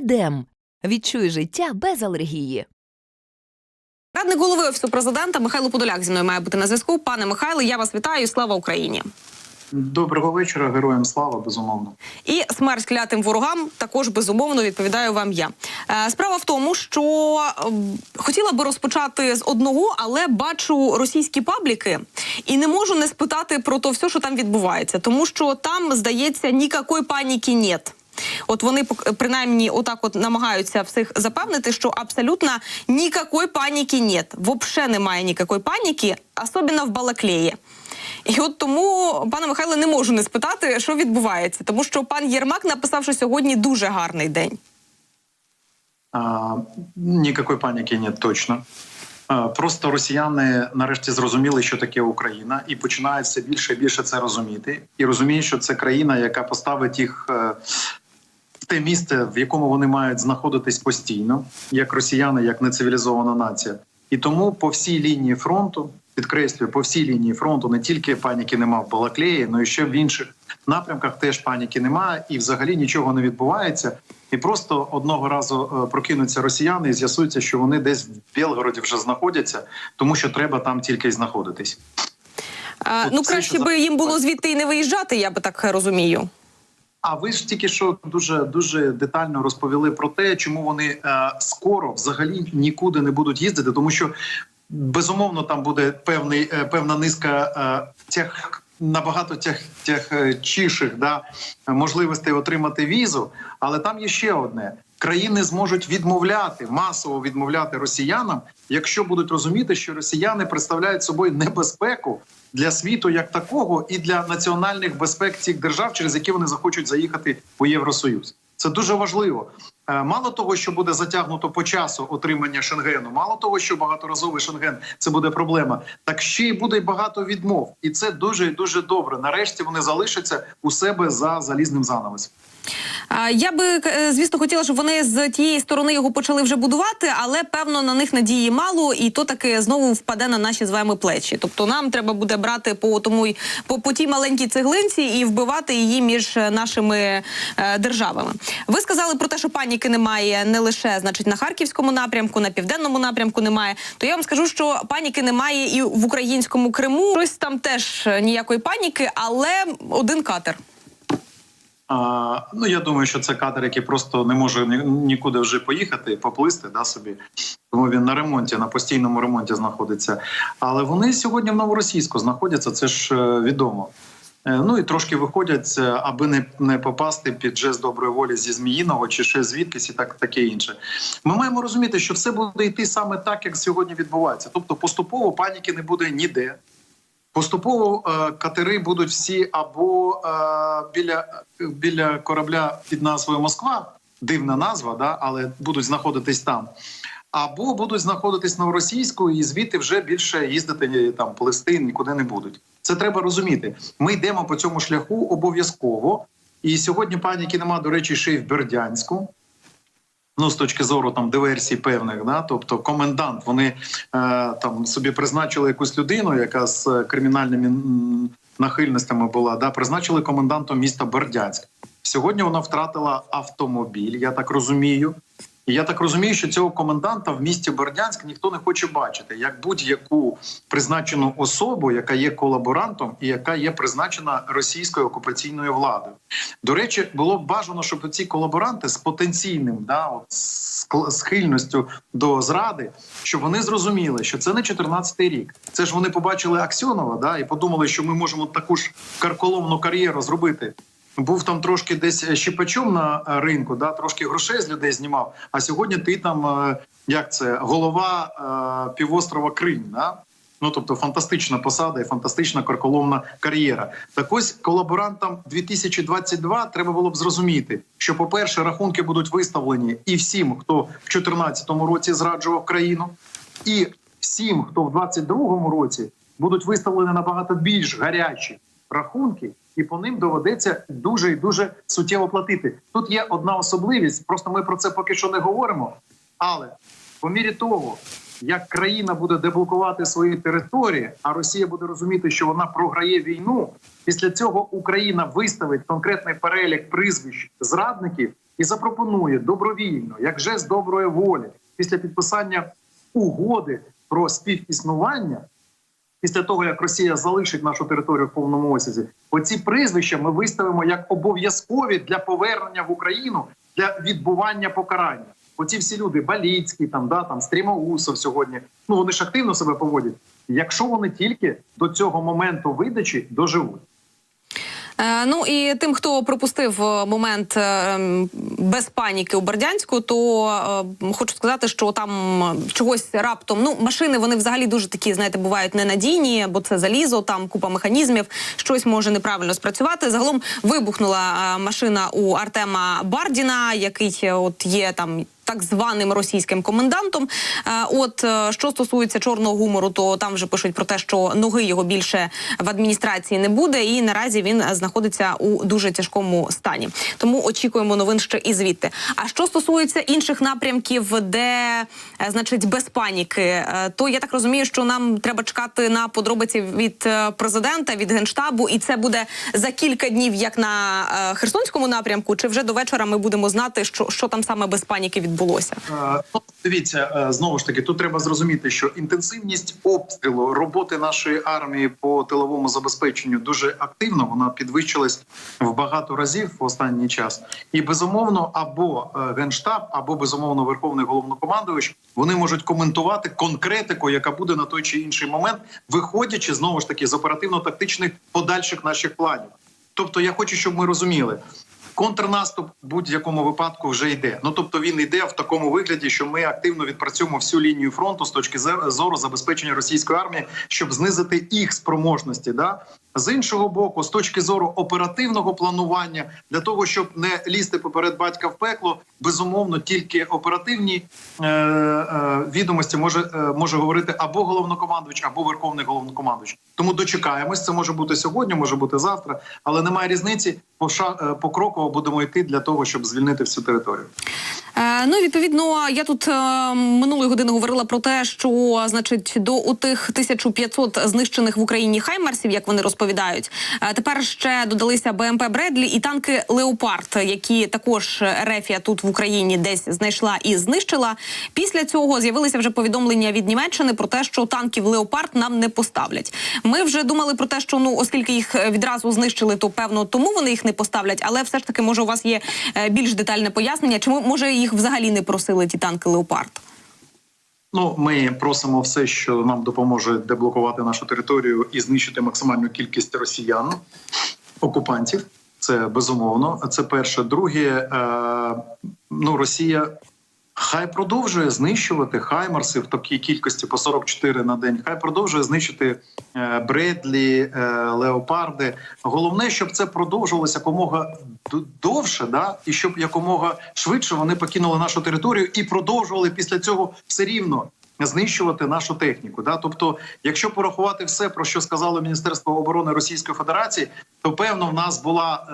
Едем. Відчуй життя без алергії. Радник голови офісу президента Михайло Подоляк зі мною має бути на зв'язку. Пане Михайло, я вас вітаю. Слава Україні! Доброго вечора, героям слава, безумовно. І смерть клятим ворогам також безумовно відповідаю вам я. Е, Справа в тому, що ем, хотіла би розпочати з одного, але бачу російські пабліки і не можу не спитати про то все, що там відбувається, тому що там здається ніякої паніки нет. От вони принаймні отак от намагаються всіх запевнити, що абсолютно ніякої паніки нет. Вообще немає ніякої паніки, особливо в Балаклеї. І от тому, пане Михайле, не можу не спитати, що відбувається, тому що пан Єрмак написав, що сьогодні дуже гарний день. А, ніякої паніки нет, точно. Просто росіяни нарешті зрозуміли, що таке Україна, і починають все більше і більше це розуміти. І розуміють, що це країна, яка поставить їх е, те місце, в якому вони мають знаходитись постійно, як росіяни, як нецивілізована нація. І тому по всій лінії фронту, підкреслюю, по всій лінії фронту не тільки паніки нема в Балаклеї, але й ще в інших напрямках теж паніки немає, і взагалі нічого не відбувається. І просто одного разу е, прокинуться росіяни і з'ясується, що вони десь в Білгороді вже знаходяться, тому що треба там тільки й знаходитись. А, От ну краще би їм було звідти і не виїжджати, я би так розумію. А ви ж тільки що дуже дуже детально розповіли про те, чому вони е, скоро взагалі нікуди не будуть їздити, тому що безумовно там буде певний е, певна низка е, тях. Набагато тях е, чіших да можливостей отримати візу, але там є ще одне: країни зможуть відмовляти масово відмовляти росіянам, якщо будуть розуміти, що росіяни представляють собою небезпеку для світу як такого, і для національних безпек цих держав, через які вони захочуть заїхати у Євросоюз. Це дуже важливо. Е, Мало того, що буде затягнуто по часу отримання шенгену, мало того, що багаторазовий шенген це буде проблема, так ще й буде багато відмов, і це дуже і дуже добре. Нарешті вони залишаться у себе за залізним занавесом. Я би е, звісно хотіла, щоб вони з тієї сторони його почали вже будувати, але певно на них надії мало, і то таки знову впаде на наші з вами плечі. Тобто нам треба буде брати по тому по, по тій маленькій цеглинці і вбивати її між е, нашими е, державами. Ви сказали про те, що паніки немає не лише значить на харківському напрямку, на південному напрямку немає. То я вам скажу, що паніки немає і в українському Криму. Ось там теж е, ніякої паніки, але один катер. А, ну я думаю, що це кадр, який просто не може нікуди вже поїхати, поплисти да собі. Тому він на ремонті, на постійному ремонті знаходиться. Але вони сьогодні в новоросійську знаходяться. Це ж е, відомо. Е, Ну і трошки виходять, аби не, не попасти під жест доброї волі зі Зміїного чи ще звідкись і так таке інше. Ми маємо розуміти, що все буде йти саме так, як сьогодні відбувається. Тобто поступово паніки не буде ніде. Поступово е, катери будуть всі або е, біля, біля корабля під назвою Москва, дивна назва, да, але будуть знаходитись там. Або будуть знаходитись на російську і звідти вже більше їздити е, там плести нікуди не будуть. Це треба розуміти. Ми йдемо по цьому шляху обов'язково. І сьогодні паніки нема, до речі, ще й в Бердянську. Ну, з точки зору там диверсій певних, да, тобто комендант, вони е, там собі призначили якусь людину, яка з е, кримінальними нахильностями була, да, призначили комендантом міста Бердянськ. Сьогодні вона втратила автомобіль, я так розумію. І я так розумію, що цього коменданта в місті Бердянськ ніхто не хоче бачити як будь-яку призначену особу, яка є колаборантом і яка є призначена російською окупаційною владою. До речі, було б бажано, щоб ці колаборанти з потенційним да, от, схильністю до зради, щоб вони зрозуміли, що це не 14-й рік. Це ж вони побачили Аксьонова, да, і подумали, що ми можемо таку ж карколомну кар'єру зробити. Був там трошки десь щипачом на е, ринку, да, трошки грошей з людей знімав. А сьогодні ти там, е, як це, голова е, півострова Крим. Да? Ну тобто фантастична посада і фантастична карколомна кар'єра. Так ось колаборантам 2022 треба було б зрозуміти, що, по-перше, рахунки будуть виставлені і всім, хто в 2014 році зраджував країну, і всім, хто в 2022 році будуть виставлені набагато більш гарячі рахунки, і по ним доведеться дуже і дуже суттєво платити. Тут є одна особливість, просто ми про це поки що не говоримо. Але по мірі того, як країна буде деблокувати свої території, а Росія буде розуміти, що вона програє війну. Після цього Україна виставить конкретний перелік прізвищ зрадників, і запропонує добровільно, як жест доброї волі, після підписання угоди про співіснування, після того як Росія залишить нашу територію в повному осязі, оці прізвища ми виставимо як обов'язкові для повернення в Україну для відбування покарання. Оці всі люди, Баліцький, там да там Стрімоусов сьогодні. Ну вони ж активно себе поводять. Якщо вони тільки до цього моменту видачі доживуть. Е, ну і тим, хто пропустив е, момент е, без паніки у Бердянську, то хочу сказати, що там чогось раптом ну машини вони взагалі дуже такі, знаєте, бувають ненадійні, бо це залізо, там купа механізмів, щось може неправильно спрацювати. Загалом вибухнула машина у Артема Бардіна, який от є там. Так званим російським комендантом. Е, От е, що стосується чорного гумору, то там вже пишуть про те, що ноги його більше в адміністрації не буде, і наразі він знаходиться у дуже тяжкому стані. Тому очікуємо новин ще і звідти. А що стосується інших напрямків, де е, значить без паніки, то я так розумію, що нам треба чекати на подробиці від президента, від генштабу, і це буде за кілька днів, як на Херсонському напрямку, чи вже до вечора ми будемо знати, що, що там саме без паніки відбулося. Е, ну, Дивіться, е, знову ж таки, тут треба зрозуміти, що інтенсивність обстрілу роботи нашої армії по тиловому забезпеченню дуже активно. Вона підвищилась в багато разів в останній час. І безумовно, або е, генштаб, або безумовно верховний головнокомандувач вони можуть коментувати конкретику, яка буде на той чи інший момент, виходячи знову ж таки з оперативно-тактичних подальших наших планів. Тобто, я хочу, щоб ми розуміли. Контрнаступ в будь-якому випадку вже йде. Ну тобто він йде в такому вигляді, що ми активно відпрацюємо всю лінію фронту з точки зору забезпечення російської армії, щоб знизити їх спроможності. Да? З іншого боку, з точки зору оперативного планування, для того, щоб не лізти поперед батька в пекло, безумовно, тільки оперативні е, е, відомості може, е, може говорити або головнокомандувач, або верховний головнокомандувач. Тому дочекаємось. Це може бути сьогодні, може бути завтра, але немає різниці. Поша- е, покроково будемо йти для того, щоб звільнити всю територію. Е, ну, відповідно, я тут е, минулої години говорила про те, що значить до у тих 1500 знищених в Україні хаймарсів, як вони розповідають, е, тепер ще додалися БМП Бредлі і танки Леопард, які також Рефія тут в Україні десь знайшла і знищила. Після цього з'явилися вже повідомлення від Німеччини про те, що танків Леопард нам не поставлять. Ми вже думали про те, що ну, оскільки їх відразу знищили, то певно тому вони їх не поставлять. Але все ж таки, може, у вас є більш детальне пояснення, чому може їх взагалі не просили ті танки Леопард? Ну, ми просимо все, що нам допоможе деблокувати нашу територію і знищити максимальну кількість росіян, окупантів. Це безумовно. Це перше. Друге, е, ну Росія хай продовжує знищувати хаймарси в такій кількості по 44 на день. Хай продовжує знищити е, Бредлі, е, леопарди. Головне, щоб це продовжувалося якомога довше, да, і щоб якомога швидше вони покинули нашу територію і продовжували після цього все рівно знищувати нашу техніку. Да? Тобто, якщо порахувати все, про що сказало Міністерство оборони Російської Федерації, то певно в нас була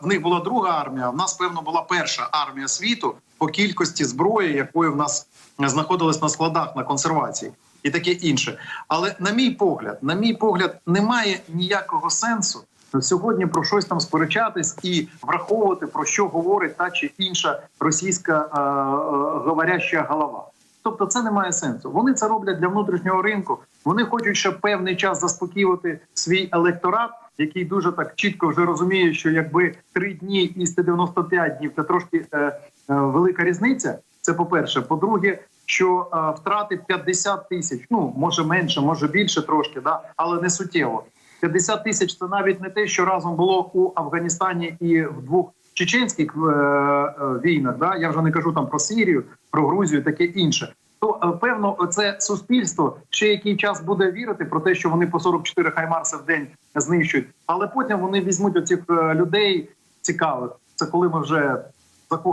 е, в них була друга армія. В нас певно була перша армія світу по кількості зброї, якої в нас знаходилась на складах на консервації. І таке інше, але на мій погляд, на мій погляд, немає ніякого сенсу сьогодні про щось там сперечатись і враховувати про що говорить та чи інша російська е, е, говоряща голова. Тобто це не має сенсу. Вони це роблять для внутрішнього ринку. Вони хочуть ще певний час заспокоювати свій електорат, який дуже так чітко вже розуміє, що якби три дні і 195 днів це трошки е, велика різниця. Це по перше. По-друге, що е, втрати 50 тисяч, ну може менше, може більше трошки, да, але не суттєво. 50 тисяч це навіть не те, що разом було у Афганістані і в двох чеченських е, е, війнах. Да? Я вже не кажу там про Сирію, про Грузію, таке інше. То е, певно, це суспільство ще який час буде вірити про те, що вони по 44 хаймарси в день знищують, але потім вони візьмуть оцих е, людей цікавих. Це коли ми вже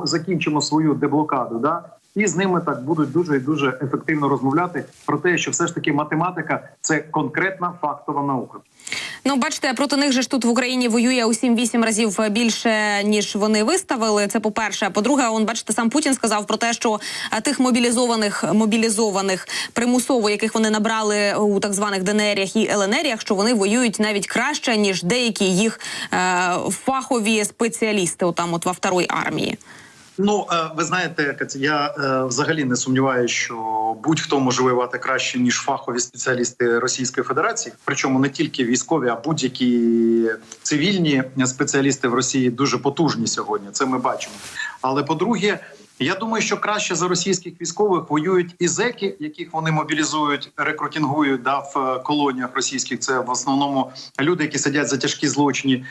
закінчимо свою деблокаду. Да? І з ними так будуть дуже і дуже ефективно розмовляти про те, що все ж таки математика це конкретна фактова наука. Ну, бачите, проти них же ж тут в Україні воює у 7-8 разів більше ніж вони виставили. Це по перше. По-друге, он бачите, сам Путін сказав про те, що е, тих мобілізованих мобілізованих примусово, яких вони набрали у так званих ДНРях і ЛНРях, що вони воюють навіть краще ніж деякі їх е, фахові спеціалісти. Отам, от во второй армії. Ну е, ви знаєте, я е, взагалі не сумніваюся, що будь-хто може воювати краще ніж фахові спеціалісти Російської Федерації. Причому не тільки військові, а будь-які цивільні спеціалісти в Росії дуже потужні сьогодні. Це ми бачимо. Але по-друге, я думаю, що краще за російських військових воюють і зеки, яких вони мобілізують, рекрутингують да, в е, колоніях російських. Це в основному люди, які сидять за тяжкі злочини.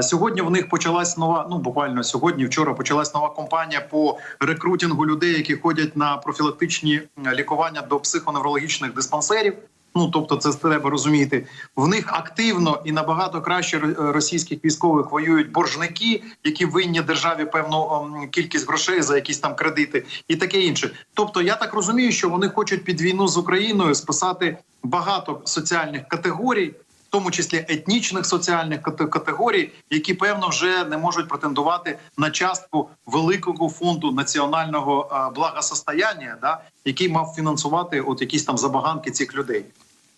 Сьогодні в них почалась нова. Ну буквально сьогодні, вчора почалась нова кампанія по рекрутингу людей, які ходять на профілактичні лікування до психоневрологічних диспансерів. Ну тобто, це треба розуміти. В них активно і набагато краще російських військових воюють боржники, які винні державі певну кількість грошей за якісь там кредити, і таке інше. Тобто, я так розумію, що вони хочуть під війну з Україною списати багато соціальних категорій, в тому числі етнічних соціальних кате- категорій, які певно вже не можуть претендувати на частку великого фонду національного е, благосостояння, да, який мав фінансувати от якісь там забаганки цих людей.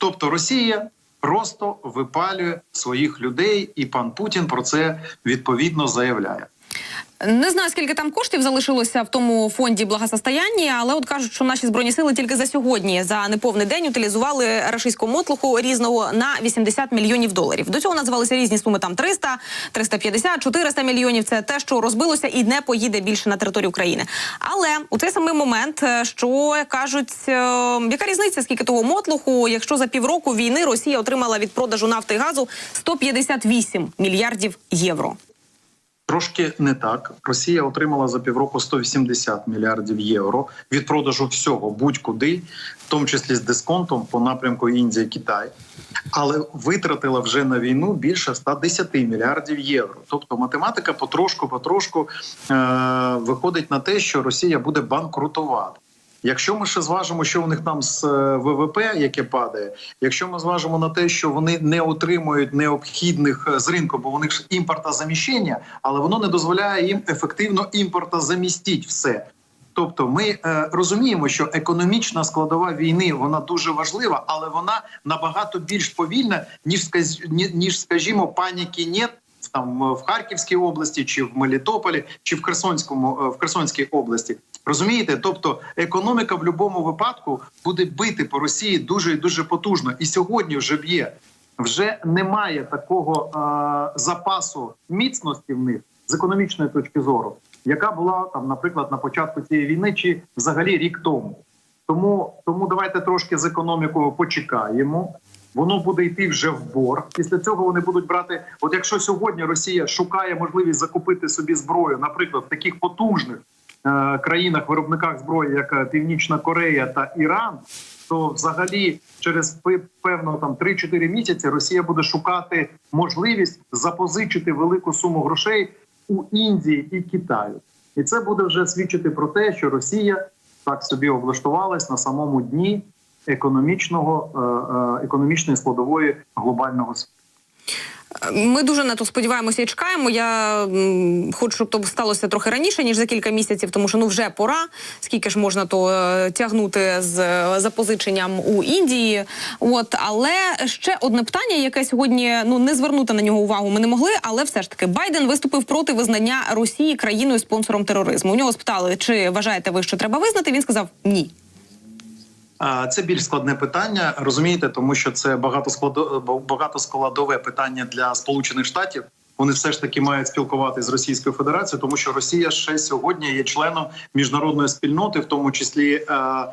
Тобто Росія просто випалює своїх людей, і пан Путін про це відповідно заявляє. Не знаю, скільки там коштів залишилося в тому фонді благосостояння, але от кажуть, що наші збройні сили тільки за сьогодні, за неповний день, утилізували рашистського мотлуху різного на 80 мільйонів доларів. До цього називалися різні суми там 300, 350, 400 мільйонів. Це те, що розбилося і не поїде більше на територію України. Але у цей самий момент, е, що кажуть, е, яка різниця, скільки того мотлуху, якщо за півроку війни Росія отримала від продажу нафти і газу 158 мільярдів євро. Трошки не так. Росія отримала за півроку 180 мільярдів євро від продажу всього будь-куди, в тому числі з дисконтом по напрямку Індія, Китай, але витратила вже на війну більше 110 мільярдів євро. Тобто математика потрошку, потрошку е- виходить на те, що Росія буде банкрутувати. Якщо ми ще зважимо, що у них там з е, ВВП, яке падає, якщо ми зважимо на те, що вони не отримують необхідних е, з ринку, бо у них ж імпортозаміщення, але воно не дозволяє їм ефективно імпортозамістити все. Тобто, ми е, розуміємо, що економічна складова війни вона дуже важлива, але вона набагато більш повільна, ніж ніж, скажімо, паніки нет там е, в Харківській області, чи в Мелітополі, чи в Херсонському е, в Херсонській області. Розумієте, тобто економіка в будь-якому випадку буде бити по Росії дуже і дуже потужно, і сьогодні вже б'є. Вже немає такого е, запасу міцності в них з економічної точки зору, яка була там, наприклад, на початку цієї війни, чи взагалі рік тому. Тому тому давайте трошки з економікою почекаємо. Воно буде йти вже в борг. Після цього вони будуть брати. От якщо сьогодні Росія шукає можливість закупити собі зброю, наприклад, в таких потужних е, країнах, виробниках зброї, як е, Північна Корея та Іран, то взагалі через певно там 3-4 місяці Росія буде шукати можливість запозичити велику суму грошей у Індії і Китаю, і це буде вже свідчити про те, що Росія так собі облаштувалась на самому дні економічного е, е, економічної складової глобального світу. Ми дуже на то сподіваємося і чекаємо. Я хочу, щоб то сталося трохи раніше, ніж за кілька місяців, тому що ну вже пора. Скільки ж можна то е, тягнути з е, запозиченням у Індії? От але ще одне питання, яке сьогодні ну не звернути на нього увагу. Ми не могли, але все ж таки Байден виступив проти визнання Росії країною спонсором тероризму. У нього спитали, чи вважаєте ви, що треба визнати? Він сказав ні. Це більш складне питання, розумієте, тому що це багатоскладо- багатоскладове питання для Сполучених Штатів. Вони все ж таки мають спілкуватися з Російською Федерацією, тому що Росія ще сьогодні є членом міжнародної спільноти, в тому числі е, е,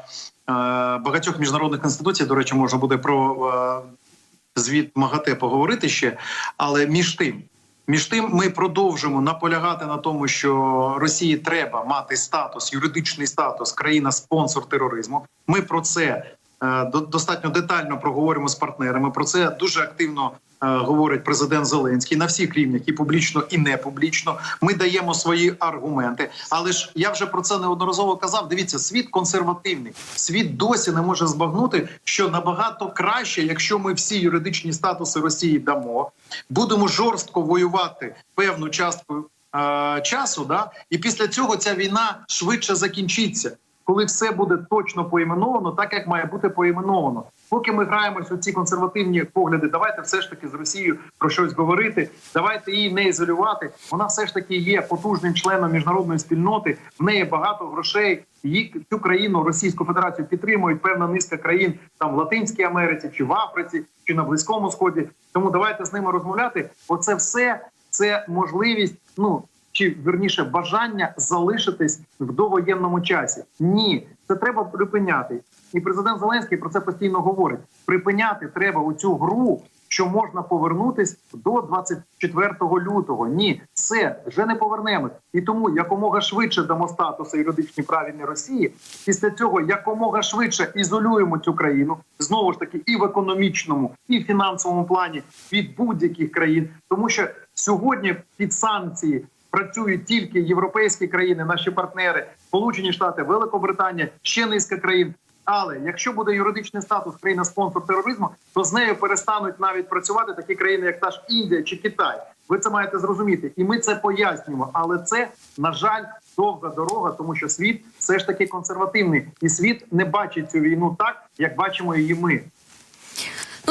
багатьох міжнародних інституцій. До речі, можна буде про е, звіт МАГАТЕ поговорити ще. Але між тим, між тим, ми продовжимо наполягати на тому, що Росії треба мати статус, юридичний статус країна-спонсор тероризму. Ми про це е, до- достатньо детально проговоримо з партнерами. Про це дуже активно говорить президент Зеленський на всіх рівнях, і публічно, і не публічно. Ми даємо свої аргументи. Але ж я вже про це неодноразово казав. Дивіться, світ консервативний. Світ досі не може збагнути, що набагато краще, якщо ми всі юридичні статуси Росії дамо, будемо жорстко воювати певну частку е, часу. Да, і після цього ця війна швидше закінчиться. Коли все буде точно поіменовано, так як має бути поіменовано. Поки ми граємось у ці консервативні погляди, давайте все ж таки з Росією про щось говорити. Давайте її не ізолювати. Вона все ж таки є потужним членом міжнародної спільноти. В неї багато грошей. Її цю країну Російську Федерацію підтримують певна низка країн там в Латинській Америці, чи в Африці, чи на Близькому Сході. Тому давайте з ними розмовляти. Оце все це можливість. Ну чи верніше бажання залишитись в довоєнному часі. Ні, це треба припиняти. І президент Зеленський про це постійно говорить: припиняти треба у цю гру, що можна повернутись до 24 лютого. Ні, все вже не повернемось. І тому якомога швидше дамо статуси юридичні правильні Росії. Після цього якомога швидше ізолюємо цю країну знову ж таки і в економічному, і в фінансовому плані від будь-яких країн, тому що сьогодні під санкції працюють тільки європейські країни, наші партнери, Сполучені Штати, Великобританія, ще низка країн. Але якщо буде юридичний статус країна спонсор тероризму, то з нею перестануть навіть працювати такі країни, як та ж Індія чи Китай. Ви це маєте зрозуміти, і ми це пояснюємо. Але це на жаль довга дорога, тому що світ все ж таки консервативний, і світ не бачить цю війну так, як бачимо її ми.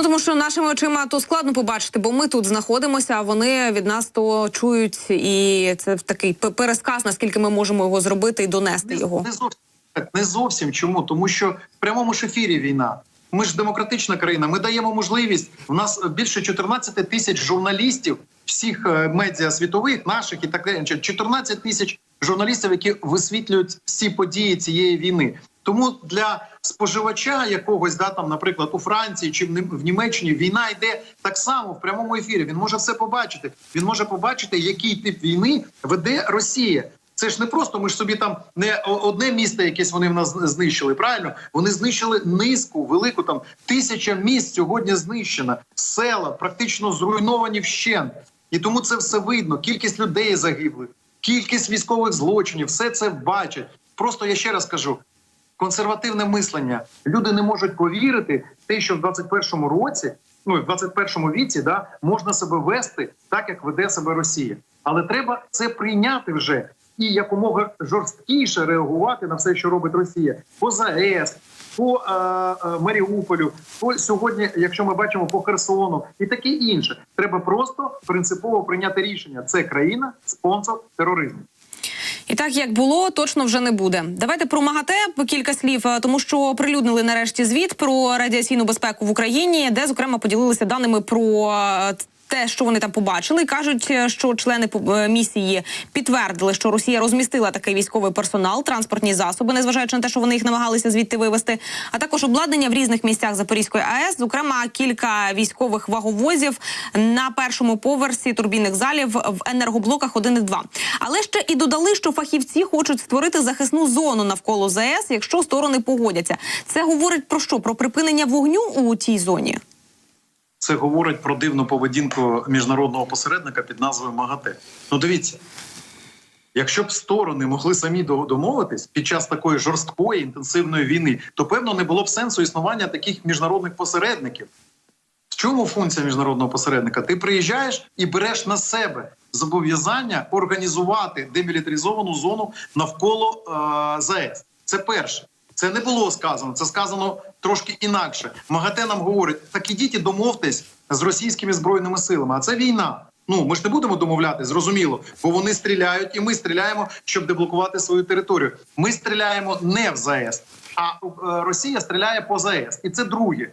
Ну тому що нашими очима то складно побачити, бо ми тут знаходимося, а вони від нас то чують, і це такий пересказ, наскільки ми можемо його зробити і донести його. Не зовсім не зовсім чому, тому що в прямому ж ефірі війна. Ми ж демократична країна. Ми даємо можливість. У нас більше 14 тисяч журналістів, всіх е, медіа світових, наших і так далі. 14 тисяч журналістів, які висвітлюють всі події цієї війни. Тому для споживача якогось, да там, наприклад, у Франції чи в Нім- в Німеччині війна йде так само в прямому ефірі. Він може все побачити. Він може побачити, який тип війни веде Росія. Це ж не просто. Ми ж собі там не одне місто, якесь вони в нас знищили. Правильно, вони знищили низку, велику там тисяча міст сьогодні знищена, села практично зруйновані вщент. І тому це все видно. Кількість людей загиблих, кількість військових злочинів, все це бачать. Просто я ще раз кажу: консервативне мислення. Люди не можуть повірити в те, що в 21-му році, ну в 21-му віці, да, можна себе вести так, як веде себе Росія. Але треба це прийняти вже і якомога жорсткіше реагувати на все, що робить Росія по ЗАЕС, по е, е, Маріуполю, по сьогодні, якщо ми бачимо по Херсону і таке інше. Треба просто принципово прийняти рішення. Це країна спонсор тероризму. І так як було, точно вже не буде. Давайте про МАГАТЕ кілька слів, е, тому що оприлюднили нарешті звіт про радіаційну безпеку в Україні, де зокрема поділилися даними про. Те, що вони там побачили, кажуть, е, що члени е, місії підтвердили, що Росія розмістила такий військовий персонал, транспортні засоби, незважаючи на те, що вони їх намагалися звідти вивезти, а також обладнання в різних місцях Запорізької АЕС, зокрема кілька військових ваговозів на першому поверсі турбінних залів в енергоблоках 1 і 2. Але ще і додали, що фахівці хочуть створити захисну зону навколо ЗАЕС, якщо сторони погодяться. Це говорить про що? Про припинення вогню у цій зоні. Це говорить про дивну поведінку міжнародного посередника під назвою МАГАТЕ. Ну дивіться, якщо б сторони могли самі до- домовитись під час такої жорсткої інтенсивної війни, то певно не було б сенсу існування таких міжнародних посередників. В чому функція міжнародного посередника? Ти приїжджаєш і береш на себе зобов'язання організувати демілітаризовану зону навколо е, ЗАЕС. Це перше. Це не було сказано. Це сказано трошки інакше. МАГАТЕ нам говорить: так ідіть і домовтесь з російськими збройними силами. А це війна. Ну ми ж не будемо домовляти, зрозуміло, бо вони стріляють, і ми стріляємо, щоб деблокувати свою територію. Ми стріляємо не в ЗАЕС, а е, Росія стріляє по ЗАЕС. І це друге.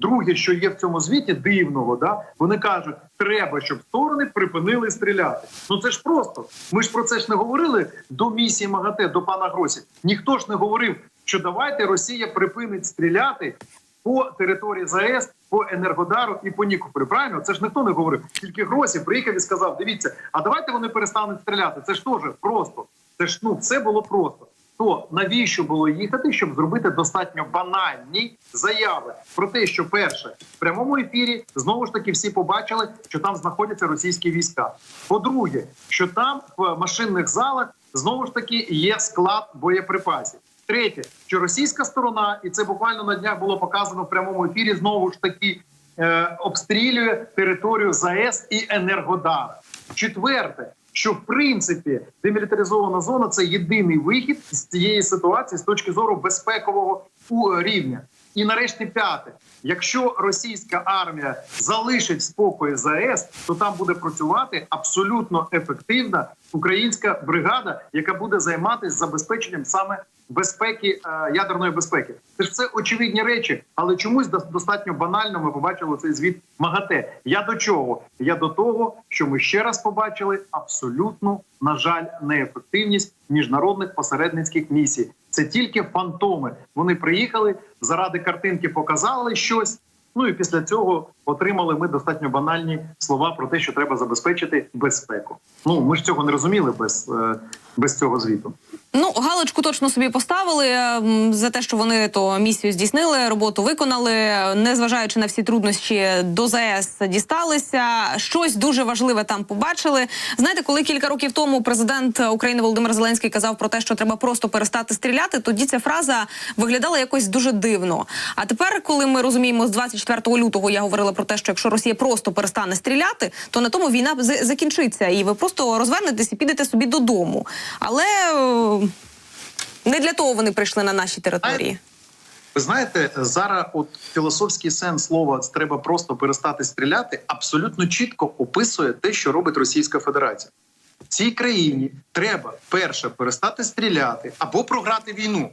Друге, що є в цьому звіті, дивного, да вони кажуть, треба, щоб сторони припинили стріляти. Ну це ж просто. Ми ж про це ж не говорили до місії МАГАТЕ, до пана Гросі. Ніхто ж не говорив, що давайте Росія припинить стріляти по території ЗАЕС, по Енергодару і по Нікополю. Правильно, це ж ніхто не говорив. Тільки Гросі приїхав і сказав: дивіться, а давайте вони перестануть стріляти. Це ж теж просто. Це ж ну все було просто. То навіщо було їхати, щоб зробити достатньо банальні заяви про те, що перше в прямому ефірі знову ж таки всі побачили, що там знаходяться російські війська. По-друге, що там в машинних залах знову ж таки є склад боєприпасів. Третє, що російська сторона, і це буквально на днях було показано в прямому ефірі, знову ж таки е, обстрілює територію ЗАЕС і Енергодар. Четверте, що в принципі демілітаризована зона це єдиний вихід з цієї ситуації з точки зору безпекового у- рівня. І нарешті п'яте. Якщо російська армія залишить в спокої ЗАЕС, то там буде працювати абсолютно ефективна українська бригада, яка буде займатися забезпеченням саме безпеки е, ядерної безпеки. Це ж все очевидні речі, але чомусь дос- достатньо банально ми побачили цей звіт МАГАТЕ. Я до чого? Я до того, що ми ще раз побачили абсолютну, на жаль, неефективність міжнародних посередницьких місій. Це тільки фантоми. Вони приїхали заради картинки, показали щось. Ну і після цього отримали ми достатньо банальні слова про те, що треба забезпечити безпеку. Ну ми ж цього не розуміли без, е, без цього звіту. Ну, галочку точно собі поставили за те, що вони то місію здійснили, роботу виконали, незважаючи на всі труднощі до ЗАЕС дісталися. Щось дуже важливе там побачили. Знаєте, коли кілька років тому президент України Володимир Зеленський казав про те, що треба просто перестати стріляти, тоді ця фраза виглядала якось дуже дивно. А тепер, коли ми розуміємо, з 24 лютого я говорила про те, що якщо Росія просто перестане стріляти, то на тому війна закінчиться, і ви просто розвернетесь і підете собі додому. Але е, не для того вони прийшли на наші території. Ви знаєте, зараз от філософський сенс слова треба просто перестати стріляти абсолютно чітко описує те, що робить Російська Федерація. Цій країні треба перше перестати стріляти або програти війну.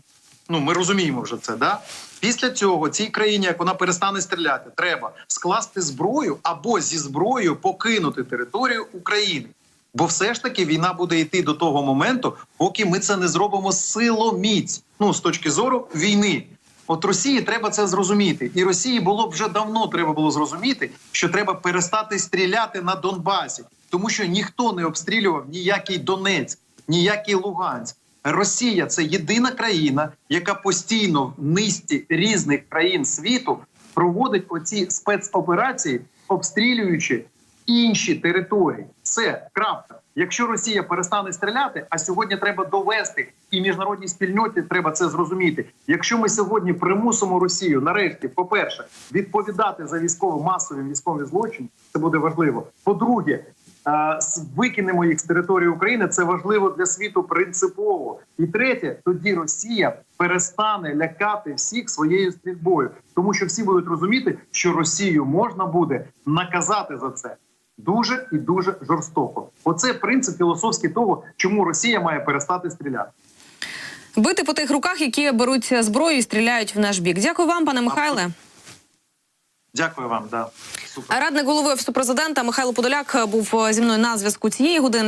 Ну ми розуміємо вже це. Да? Після цього цій країні, як вона перестане стріляти, треба скласти зброю або зі зброєю покинути територію України. Бо все ж таки війна буде йти до того моменту, поки ми це не зробимо силоміць. Ну з точки зору війни. От Росії треба це зрозуміти, і Росії було б вже давно треба було зрозуміти, що треба перестати стріляти на Донбасі, тому що ніхто не обстрілював ніякий Донецьк, ніякий Луганськ. Росія це єдина країна, яка постійно в низці різних країн світу проводить оці спецоперації, обстрілюючи інші території. Це крапка. Якщо Росія перестане стріляти, а сьогодні треба довести і міжнародній спільноті треба це зрозуміти. Якщо ми сьогодні примусимо Росію, нарешті, по-перше, відповідати за військові масові військові злочини, це буде важливо. По-друге, е, викинемо їх з території України. Це важливо для світу принципово. І третє, тоді Росія перестане лякати всіх своєю стрільбою, тому що всі будуть розуміти, що Росію можна буде наказати за це дуже і дуже жорстоко. Оце принцип філософський того, чому Росія має перестати стріляти. Бити по тих руках, які беруть зброю і стріляють в наш бік. Дякую вам, пане Михайле. Дякую вам. Да. Супер. Радник голови офісу президента Михайло Подоляк був зі мною на зв'язку цієї години.